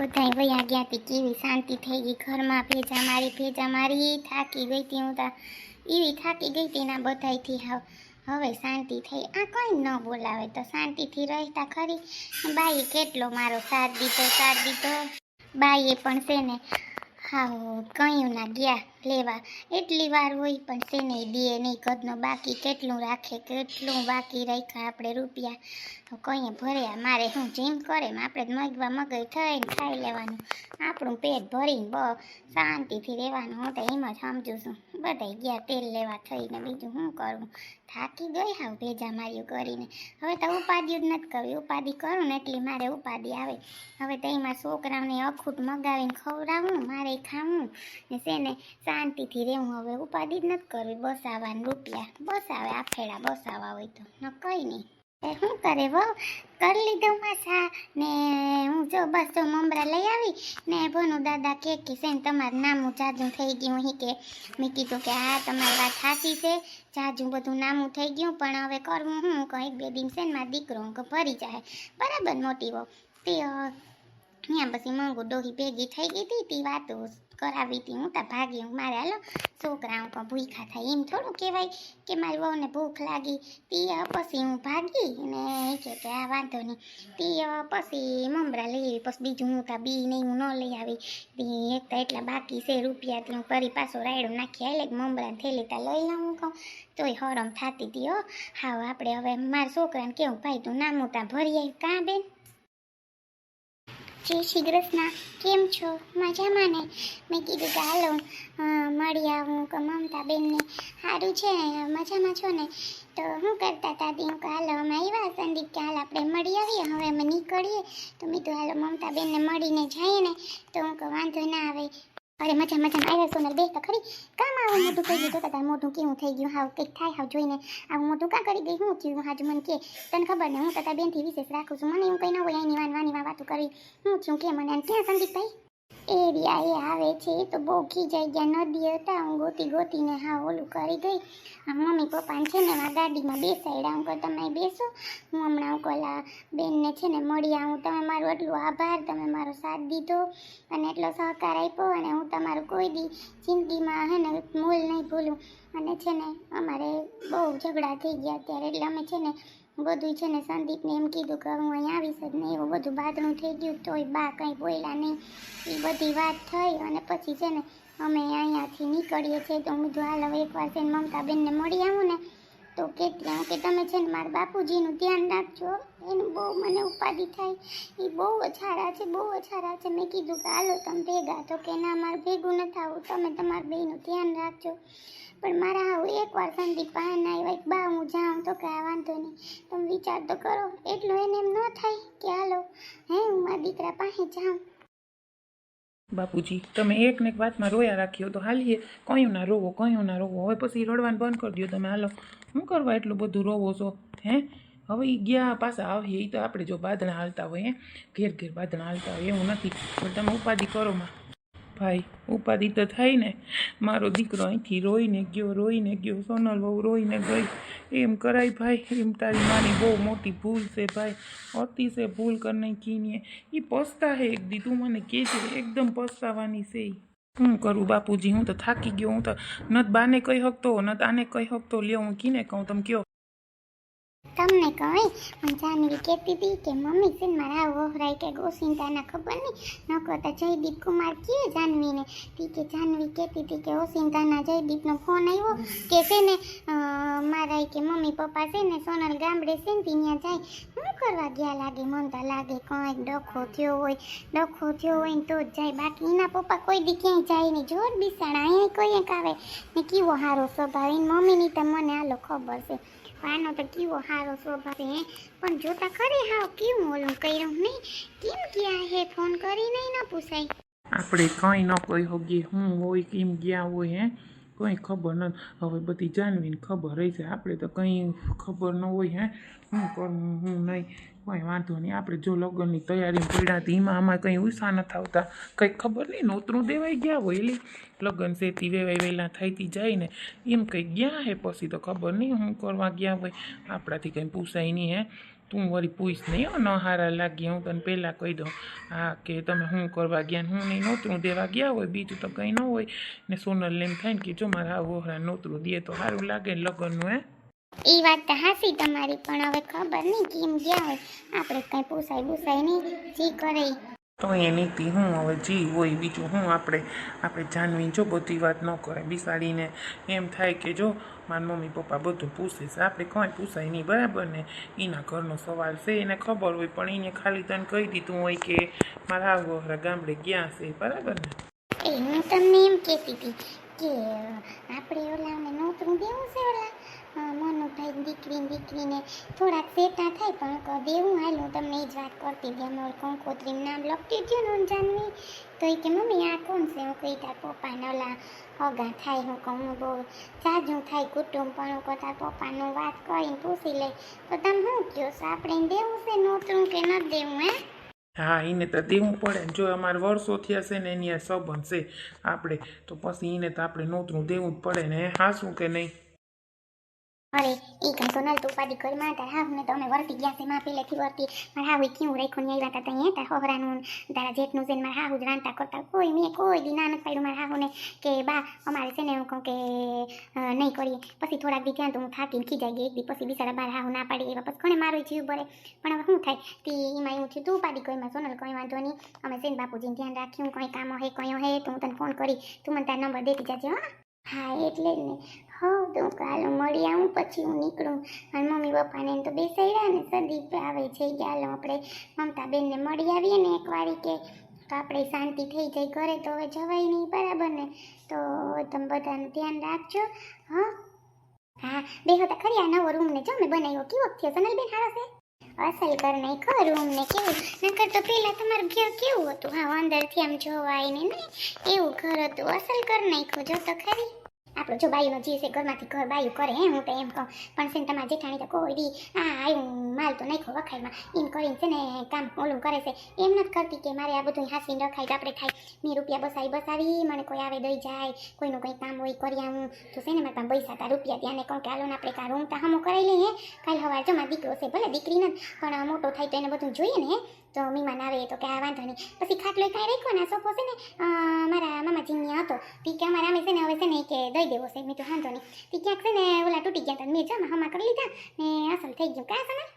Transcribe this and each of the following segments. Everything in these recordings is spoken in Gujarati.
બધાય વયા ગયા હતી કેવી શાંતિ થઈ ગઈ, ઘરમાં ભેજા મારી ભેજા મારી થાકી ગઈ હતી હું તા. એવી થાકી ગઈ હતી ના બધાયથી હાવ, હવે શાંતિ થઈ, આ કંઈ ન બોલાવે તો શાંતિથી રહેતા ખરી. બાઈએ કેટલો મારો સાથ દીધો સાથ દીધો. બાઈએ પણ છે ને હાવ કયું ના ગયા. લેવા. એટલી વાર હોય પણ છે ને દે નહીં, કદનો બાકી કેટલું રાખે, કેટલું બાકી રાખ્યા આપણે રૂપિયા. કઈએ ભર્યા, મારે હું જીમ કરે આપણે મગવા મગજ થઈને ખાઈ લેવાનું. આપણું પેટ ભરીને બ, શાંતિથી રહેવાનું હું તો એમ જ સમજું છું. બધાય ગયા તેલ લેવા થઈને બીજું શું કરું? થાકી ગઈ હાવ ભેજા માર્યું કરીને. હવે તો ઉપાધિ જ નથી કરવી. ઉપાધિ કરું ને એટલી મારે ઉપાધિ આવે. હવે તો એમાં છોકરાઓને અખૂટ મગાવીને ખવડાવું મારે ખાવું ને છે ને શાંતિથી રહેવું. હવે ઉપાધિ જ નથી કરવી. બસાવાના રૂપિયા. બસાવે આફેડા બસાવા હોય તો. ન, કંઈ નહીં. એ શું કરે વહુ? કરી લીધું માસા. ને હું જો બસ જો મમરા લઈ આવી. ને ભોનું દાદા કે કે છે ને તમારું નામું જાજું થઈ ગયું. અહીં કે, મેં કીધું કે, હા, તમારી વાત સાચી છે. જાજું બધું નામું થઈ ગયું. પણ હવે કરવું હું? કંઈક બે દિન છે ને મારા દીકરો હું ભરી જાય. બરાબર, મોટી વહુ. તે ત્યાં પછી મંગુ ડોહી ભેગી થઈ ગઈ હતી, તી વાતો કરાવી હતી હું તો ભાગી, હું મારે હાલો છોકરાઓ પણ ભૂખા થાય, એમ થોડું કહેવાય કે મારી વહુને ભૂખ લાગી. તી પછી હું ભાગી અને એ કહે કે આ વાંધો નહીં. તી પછી મમરા લઈ આવી, પછી બીજું હું તા બી નહીં હું ન લઈ આવી. તી એક તો એટલા બાકી છે રૂપિયા તે હું ફરી પાછો રાયડો નાખી આલે મમરા થેલી તા લઈ લઉં હું કહું. તોય હરમ થતી હતી હો. હાવ, આપણે હવે મારા છોકરાને કેવું ભાઈ તું નામું તા ભરી આવી કાં બેન? જય શ્રી કૃષ્ણ. કેમ છો? મજામાં ને? મેં કીધું કે હાલો મળી આવું કે મમતા બેનને. સારું છે, મજામાં છો ને? તો હું કરતા હતા કે? હાલો, અમે આવ્યા સંદીપ કે હાલ આપણે મળી આવીએ, હવે અમે નીકળીએ. તો મેં તો હાલો, મમતા બેનને મળીને જઈએ ને. તો હું કે વાંધો ના આવે. અરે મજા મજા આવ્યા સોનલ બે તો ખરી. કામ આવું મોટું થઈ ગયું તો તાર મોઢું કેવું થઈ ગયું? હાવ કંઈક થાય, હાવ જોઈને આવું મોઢું કાં કરી ગઈ હું થયું હાજુ મને કે? તને ખબર ને, હું તાર બેનથી વિશેષ રાખું છું. મને એવું કંઈ ન હોય એની વાન વાની વાતો કરી હું થયું કે મને ક્યાં સંદીપભાઈ એ રહ્યા એ આવે છે, તો બહુ ખીજાઈ ગયા. નદી હતા હું ગોતી ગોતીને હા, ઓલું કરી ગઈ. મમ્મી પપ્પાને છે ને આ ગાડીમાં બેસાડ્યા હું કહું તમે બેસો. હું હમણાં હું કોલા બેનને છે ને, મળી આવું. તમે મારો એટલો આભાર, તમે મારો સાથ દીધો અને એટલો સહકાર આપ્યો અને હું તમારું કોઈ દી જિંદગીમાં હે ને મૂલ નહીં ભૂલું. અને છે ને, અમારે બહુ ઝઘડા થઈ ગયા અત્યારે. એટલે અમે છે ને બધું છે ને સંદીપને એમ કીધું કે હું અહીં આવીશ જ ને એવું બધું બાદનું થઈ ગયું તોય બા કંઈ બોલ્યા નહીં. એ બધી વાત થઈ અને પછી છે ને અમે અહીંયાથી નીકળીએ છીએ તો હું કીધું, હાલ હવે એકવાર છે ને મમતાબેનને મળી આવું ને. તો કેટલા હું કે તમે છે ને મારા બાપુજીનું ધ્યાન રાખજો. એનું બહુ મને ઉપાધિ થાય. એ બહુ અછારા છે, બહુ અછારા છે. મેં કીધું કે હાલો, તમે ભેગા. તો કે, ના, મારે ભેગું ન થવું તમે તમારા બેનું ધ્યાન રાખજો. પણ મારા આવું એકવાર સંદીપ પાન આવ્યા, એક બા, હું જાઉં. તો કે આ વાંધો નહીં. તમે વિચાર તો કરો. એટલું એને એમ ન થાય કે, હાલો, હે, હું મારા દીકરા પાસે જાઉં. બાપુજી, તમે એક ને એક વાતમાં રોયા રાખ્યો તો હાલીએ. કયું ના રોવો, કયું ના રોવો. હવે પછી રડવાનું બંધ કરી દો તમે. હાલો શું કરવા એટલું બધું રોવો છો? હે? હવે એ ગયા પાછા આવીએ. એ તો આપણે જો બાદણા હાલતા હોય, હે? ઘેર ઘેર બાદણા હાલતા હોય, એવું નથી. પણ તમે ઉપાધિ કરો માં. ભાઈ, ઉપાધિ તો થાય ને. મારો દીકરો અહીંથી રોઈને ગયો રોઈને ગયો, સોનલ બહુ રોઈને ગઈ. એમ કરાય ભાઈ, એમ તારી માની બહુ મોટી ભૂલ છે ભાઈ. અતિશય ભૂલ કરી કીને એ પસ્તા હે એક દી તું મને કહેજે, એકદમ પસ્તાવાની છે. શું કરું બાપુજી, હું તો થાકી ગયો, હું તો નત બાને કહી શકતો નત આને કહી શકતો લ્યો, હું કીને કહું, તમે કયો. તમને કહી પણ જાનવી કહેતી હતી કે મમ્મી છે મારા વહરાય કે ઓસિંતાના ખબર નહીં? ન તો જયદીપ કુમાર કહે જાનવીને. તી કે જાનવી કહેતી હતી કે ઓસિંતાના જયદીપનો ફોન આવ્યો કે છે ને મારા કે મમ્મી પપ્પા છે ને સોનલ ગામડે છે ને ત્યાં જાય. શું કરવા ગયા લાગે? મન તો લાગે કંઈક ડખો થયો હોય. ડખો થયો હોય ને તો જ જાય. બાકી એના પપ્પા કોઈ દી ક્યાંય જાય નહીં. જોર બિસાણા. અહીંયા કોઈ એક આવે. ને કેવો સારો સ્વભાવ. એની મમ્મીની તો મને આલો ખબર છે. આનો તો કેવો સારો સ્વભાવ છે, હે? પણ જોતા ખરી હાવ કેવું ઓલું કર્યું નહીં કેમ ગયા હે? ફોન કરી નહીં ન પૂછાય. આપણે કંઈ ન કહી શકીએ, હું હોય કેમ ગયા હોય, હે? કંઈ ખબર ન હવે બધી જાણવીને ખબર રહી છે આપણે તો કંઈ ખબર ન હોય, હે? શું કરું, હું નહીં. કંઈ વાંધો નહીં. આપણે જો લગ્નની તૈયારી પડ્યા હતી એમાં આમાં કંઈ ઉષા નથી આવતા કંઈ ખબર નહીં, નોતરું દેવાઈ ગયા હોય એટલે લગ્ન સેતી વેવાઈ વહેલા થઈતી જાય ને, એમ કંઈ ગયા હે પછી તો ખબર નહીં હું કરવા ગયા હોય. આપણાથી કંઈ પૂછાય નહીં હે. તું વળી પૂછ નહીં હો, ન હારા લાગી, હું તને પહેલાં કહી દઉં. હા, કે તમે શું કરવા ગયા હું નહીં, નોતરું દેવા ગયા હોય, બીજું તો કંઈ ન હોય. ને સોનલ એમ થાય ને કે જો મારા આવું નોતરું દે તો સારું લાગે લગ્નનું, હે? એ વાત તો હાસી તમારી પણ હવે ખબર નહીં કેમ ગયા હોય. આપણે કઈ પૂછાય પૂછાય નહીં જી કરે તો એ હું હવે જી હોય બીજું હું આપણે આપણે જાનવી જો બધી વાત ન કરે બિસાડીને. એમ થાય કે જો મારા મમ્મી પપ્પા બધું પૂછે છે આપણે કંઈ પૂછાય નહીં બરાબર ને? એના ઘરનો સવાલ છે એને ખબર હોય પણ એને ખાલી તને કહી દીધું હોય કે મારા આ ગામડે ગયા છે બરાબર ને? એ હું તમને એમ કહેતી હતી કે આપણે ઓલાને નોતરું દેવું છે ઓલા? મનુભાઈ દીકરી દીકરીને થોડાક સેટા થાય, પણ કહો દેવું હાલો હું તમને એ જ વાત કરતી હતી. અમે કંકોત્રી નામ લખતી હતી ને જાનવી તો એ કે, મમ્મી, આ કોણ છે? હું કહી, તાર પપ્પાને ઓલા અગા થાય. હું કહું, હું બહુ જાજું થાય કુટુંબ, પણ હું કહું પપ્પાનું વાત કરીને પૂછી લે. તો તમે શું કહો છો? આપણે દેવું છે, નોતરું કે ન દેવું, હે? હા એને તો દેવું પડે જો અમારે વર્ષો થયા છે ને, એની આ સંબંધ છે આપણે, તો પછી એને તો આપણે નોતરું દેવું જ પડે ને. હા શું કે નહીં? અરે એ કઈ સોનલ તું માં તારા હાવ ને તો વર્તી ગયા છે, માં પેલેથી વર્તી. મારા હાવ કેવું રાખ્યું ને આવ્યા હતા ત્યાં તારા હોહરાનું તારા જેઠનું છે મારા હાવ જ કરતા. કોઈ મેં કોઈ દી ના પાડ્યું મારા હાવને કે, બા, અમારે છે ને હું કહું કે નહીં કરીએ. પછી થોડાક દી ત્યાં તો હું થાકીને ખીજાઈ ગઈ એક દી પછી બિચારા બાર હાવ ના પાડી એવા. પછી ઘણે મારો જીવ ભરે. પણ હવે શું થાય? તે એમાં એવું થયું તું પાડી કોઈ માં સોનલ કોઈ વાંધો નહીં. અમે છે ને બાપુજીને ધ્યાન રાખ્યું, કોઈ કામ હે કયો હે, તો હું તને ફોન કરી. તું મને તારા નંબર દેતી જાજે, હા. હા, એટલે જ ને. હો, તો કાલે મળી આવું, પછી હું નીકળું. મારી મમ્મી પપ્પાને તો બેસાડ્યા ને સંદીપ આવે છે કે હાલો આપણે મમતાબેનને મળી આવીએ ને એકવારી કે આપણે શાંતિ થઈ જાય ઘરે, તો હવે જવાય નહીં, બરાબર ને? તો તમે બધાનું ધ્યાન રાખજો, હા? હા, બે હતા ખરી આ નવો રૂમ ને, જો મેં બનાવ્યો, કેવો થયો? સનલબેન હારો છે? અસલ કર નહીં ખર રૂમ ને કેવું? નકર તો પેલા તમારું ઘર કેવું હતું? હા, અંદરથી આમ જોવાય ને નહીં, એવું ઘર હતું. અસલ કર નાખ્યું, જો તો ખરી. આપણો જો બાયુનો જીવ છે, ઘરમાંથી ઘર બાયું કરે હે, હું તો એમ કહું. પણ છે ને તમારા જેઠાણી તો કોઈ દી આ આવ્યું માલ તો નાખ્યો વખાઈમાં એમ કરીને છે ને કામ ઓલું કરે છે. એમ નથી કરતી કે મારે આ બધું હાસીને રખાય આપણે થાય મેં રૂપિયા બસાવી બસાવી, મને કોઈ આવે દઈ જાય, કોઈનું કંઈ કામ હોય કરી આવું. તો છે ને મારે પાસે તા રૂપિયા ત્યાં કહું કે હાલો આપણે કાં રૂમ તા હમો કરાવી લઈએ કાલ સવાર જો મારો દીકરો છે, ભલે દીકરી નથી, પણ મોટો થાય તો એને બધું જોઈએ ને તો મહેમાન મનાવે તો કે આ વાંધો નહીં. પછી ખાટલો કાંઈ રાખ્યો ને સોફો છે ને મારા મામાજીની હતો. તી કે અમારા અમે છે ને, હવે છે ને કે દઈ દેવો છે. મેં તો વાંધો નહીં. તી ક્યાંક છે ને, ઓલા તૂટી ગયા હતા મેં જમા હમા કરી લીધા ને, અસલ થઈ ગયું. કાં સમા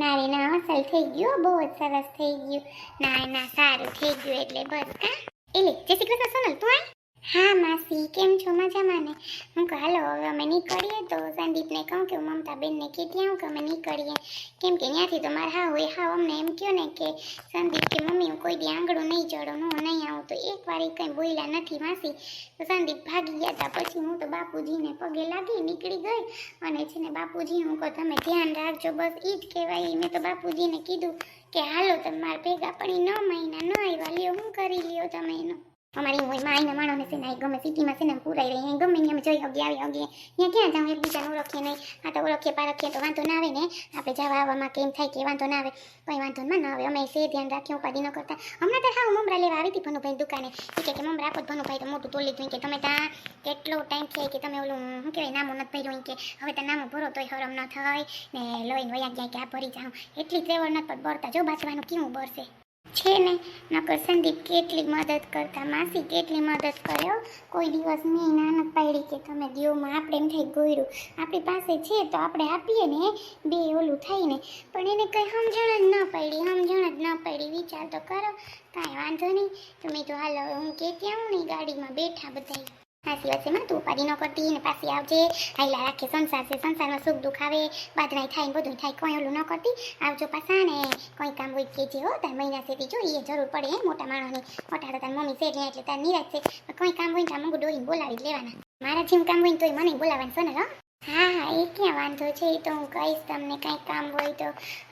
ના રે, ના, અસલ થઈ ગયું, બહુ જ સરસ થઈ ગયું. ના ના, સારું થઈ ગયું એટલે બસ. કા? એટલે જય શ્રી કૃષ્ણ, સોનલ, તું આય. હા, માસી. કેમ છો? મજામાં ને? હું કહું, હાલો, હવે અમે નીકળીએ. તો સંદીપને કહું કે, હું મમતાબેનને કીધી આવું કે, અમે નીકળીએ. કેમ કે ત્યાંથી તો મારે હા હોય હા અમને એમ કહો ને કે, સંદીપ કે, મમ્મી, હું કોઈ દી આંગળું નહીં ચડું, હું નહીં આવું. તો એક વાર કંઈ બોલ્યા નથી, માસી. તો સંદીપ ભાગી ગયા હતા પછી હું તો બાપુજીને પગે લાગી, નીકળી ગઈ. અને છે ને બાપુજી હું કહું, તમે ધ્યાન રાખજો, બસ એ જ કહેવાય. મેં તો બાપુજીને કીધું કે, હાલો, તમે મારા ભેગા પડી ન મહિના ન આવ્યા લ્યો, હું કરી લ્યો તમે એનો. અમારી હોયમાં આઈને માણોને છે ને, ગમે સિટીમાં છે ને, પૂરાઈ રહી. અહીં ગમે અમે જોઈ હગી આવી હગીએ. ત્યાં ક્યાં જાઉં, એકબીજાને ઓળખીએ નહીં. આ તો ઓળખીએ, પારખીએ, તો વાંધો ના આવે ને. આપણે જવા આવવામાં કેમ થાય કે વાંધો ના આવે. કોઈ વાંધો ના આવે. અમે સે ધ્યાન રાખ્યું ઉપાધિ ન કરતા. હમણાં તો હા મમરા લેવા આવી હતી ભનુભાઈ દુકાને. એ કે, મમરા, આપો ભનુભાઈ, તો મોટું તોલી દીધું કે, તમે ત્યાં કેટલો ટાઈમ થયા કે તમે ઓલું, શું કહેવાય, નામો નથી ભર્યું કે. હવે તો નામો ભરો તોય હરમ ન થાય ને લોહી વયા ગયા કે, આ ભરી જાઉં. એટલી ત્રેવડ નથી પણ બરતા જો બાચવાનું કેવું બરશે છે ને? નકર સંદીપ કેટલી મદદ કરતા, માસી કેટલી મદદ કર્યો કોઈ દિવસ મેં નાનક પાડી કે તમે દીવમાં આપણે એમ થઈ ગોયરું. આપણી પાસે છે તો આપણે આપીએ ને બે ઓલું થાય ને. પણ એને કંઈ સમજણ જ ન પડી, સમજણ જ ન પડી. વિચાર તો કરો, કાંઈ વાંધો નહીં. તમે તો હાલ હવે હું કે ત્યાં નહીં ગાડીમાં બેઠા બધાય. સાચી વાત છે માં તું ઉપાધિ ન કરતી ને પાછી આવજે. હાઈલા રાખે સંસાર છે. સંસારમાં સુખ દુઃખ આવે. બાદરાઈ થાય ને બધું થાય. કોઈ ઓલું ન કરતી. આવજો પાછા ને. કોઈ કામ હોય કેજે હો. તાર મહિના સેથી જો એ જરૂર પડે હે મોટા માણસની. મોટા તો તાર મમ્મી છે એટલે તાર નિરાશ છે. કોઈ કામ હોય ને તાર મંગુ ડોહીને બોલાવી જ લેવાના. મારા જેમ કામ હોય ને તોય મને બોલાવવાનું છે ને, હો? હા હા, એ ક્યાં વાંધો છે? એ તો હું કહીશ તમને, કાંઈ કામ હોય તો.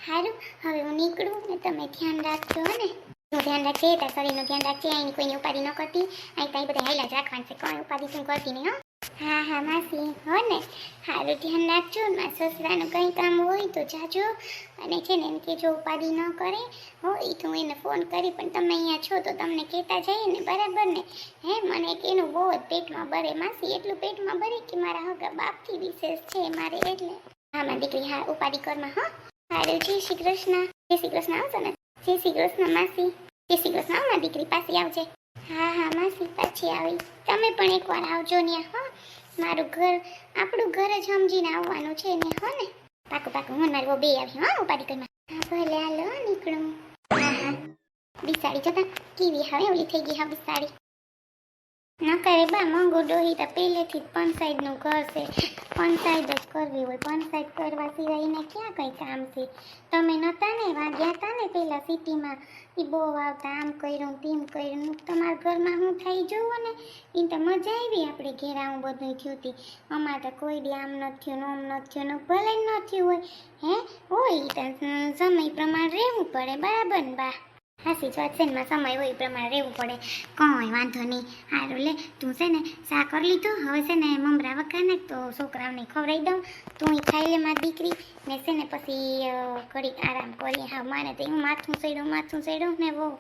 સારું હવે હું નીકળું ને તમે ધ્યાન રાખજો ને? નું ધ્યાન રાખજે તાર શરીરનું ધ્યાન રાખજે અહીં કોઈની ઉપાધિ ન કરતી અહીં ત્યાં બધા હેલા જ રાખવાની છે કોઈ ઉપાધિ શું કરતી નહીં હો હા હા માસી હો ને સારું ધ્યાન રાખજો મારા સસરાનું કંઈ કામ હોય તો જાજો અને છે ને એમ કે જો ઉપાધિ ન કરે હોય તો હું એને ફોન કરી પણ તમે અહીંયા છો તો તમને કહેતા જઈએ ને બરાબર ને હે મને એક એનું બહુ જ પેટમાં બરે માસી એટલું પેટમાં બરે કે મારા હગા બાપથી વિશેષ છે મારે એટલે હા મારી દીકરી હા ઉપાધિ કરમાં હા સારું જય શ્રી કૃષ્ણ જય શ્રી કૃષ્ણ આવશો ને જય શ્રી કૃષ્ણ માસી જય શ્રી કૃષ્ણ મારી દીકરી પાસે આવજે. હા હા, માસી પાછી આવી. તમે પણ એકવાર આવજો ને હો. મારું ઘર, આપણું ઘર જ સમજીને આવવાનું છે ને, હો ને. પાકું પાકું, હું મારું બે આવી, હા, ઉપાડી કરી હા, ભલે, હાલો, નીકળું. હા હા. બિસાડી, જતા. કેવી હવે, ઓલી થઈ ગઈ, હા, બિસાડી. ન બા મંગુ ડોહી તો પહેલેથી જ પંચાયતનું ઘર છે. પંચાયત જ કરવી હોય. પંચાયત કરવા સિવાય એને ક્યાં કંઈ કામ છે? તમે નહોતા ને? વાગ્યા હતા ને પેલા સિટીમાં? એ બહુ આવતા આમ કર્યું તેમ કર્યું તમારા ઘરમાં હું થઈ જવું ને? એ તો મજા આવી આપણે ઘેર આવું બધું થયું હતી અમારે તો કોઈ બી આમ ન થયું આમ ન થયું ભલે ન થયું હોય. હે? હોય તો સમય પ્રમાણે રહેવું પડે. બરાબર ને બા? હાસી જ વાત છે ને સમય હોય એ પ્રમાણે રહેવું પડે. કંઈ વાંધો નહીં. સારું લે, તું છે ને શા કરી લીધું. હવે છે ને મમરા વખાને તો છોકરાઓને ખવડાવી દઉં. તું એ ખાઈ લે મારી દીકરી. ને છે ને પછી ઘડીક આરામ કરીએ. હા માને તો હું માથું સડ્યું માથું સડ્યું ને બહુ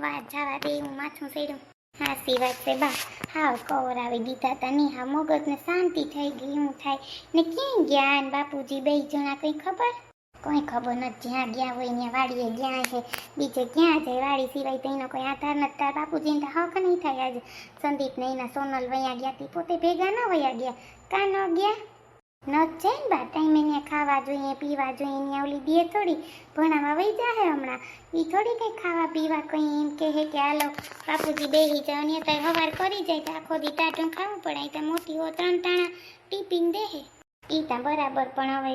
વાત જવા દે હું માથું સડ્યું. હાસી વાત છે, બા. હાવ કવરાવી દીધા હતા નહીં હા, મગજને શાંતિ થઈ ગઈ, હું થાય. ને ક્યાં ગયા બાપુજી, બે જણા, કંઈ ખબર? કોઈ ખબર નથી, જ્યાં ગયા હોય ત્યાં વાડીએ ગયા છે, બીજે ક્યાં છે? વાડી સિવાય તો એનો કોઈ આધાર નથી. તાર બાપુજીને તો હક નહીં થાય આજે. સંદીપ ને એના સોનલ વયા ગયા તી, પોતે ભેગા ન વયા ગયા. કા ન ગયા? ન છે ને બા, ટાઈમે ત્યાં ખાવા જોઈએ, પીવા જોઈએ ત્યાં ઓલી દે થોડી. ભણામાં વહી જાહે હમણાં. એ થોડી કંઈ ખાવા પીવા કંઈ એમ કહે કે, હાલો, બાપુજી દેહી જાઓ, ને ત્યાં હવાર કરી જાય તો આખો દી ટાટું ખાવું પડે ત્યાં મોટી હો ત્રણ ટાણા ટીપીન દેહે ઈ ત્યાં બરાબર પણ હવે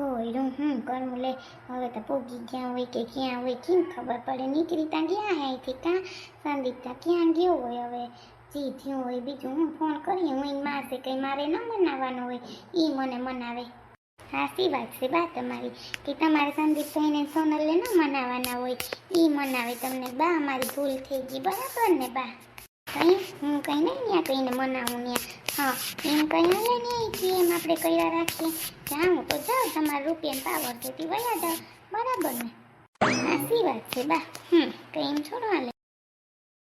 કોયરું હું કરવું લે? હવે તો પોગી ગયા હોય કે ક્યાં હોય, કેમ ખબર પડે? નીકળી ત્યાં ગયા હે? અહીંથી કાં સંદીપ ત્યાં ક્યાં ગયો હોય હવે? જે થયું હોય, બીજું હું ફોન કરી હું એને મારશે કંઈ મારે ન મનાવવાનું હોય? એ મને મનાવે. સાચી વાત છે, બા તમારી. કે તમારે સંદીપ ભાઈને સોનલને ન મનાવવાના હોય? એ મનાવે તમને. બા અમારી ભૂલ થઈ ગઈ. બરાબર ને બા? કંઈ? હું કંઈ નહીં ત્યાં કંઈને મનાવું ત્યાં હા, એમ કંઈ હાલે નહીં કે એમ આપણે કર્યા રાખીએ. જાઉં તો જાઓ, તમારા રૂપિયા પાવર જોતી વયા જાઓ. બરાબર ને? સાચી વાત છે, બા. હમ, કંઈ એમ છોડો હાલે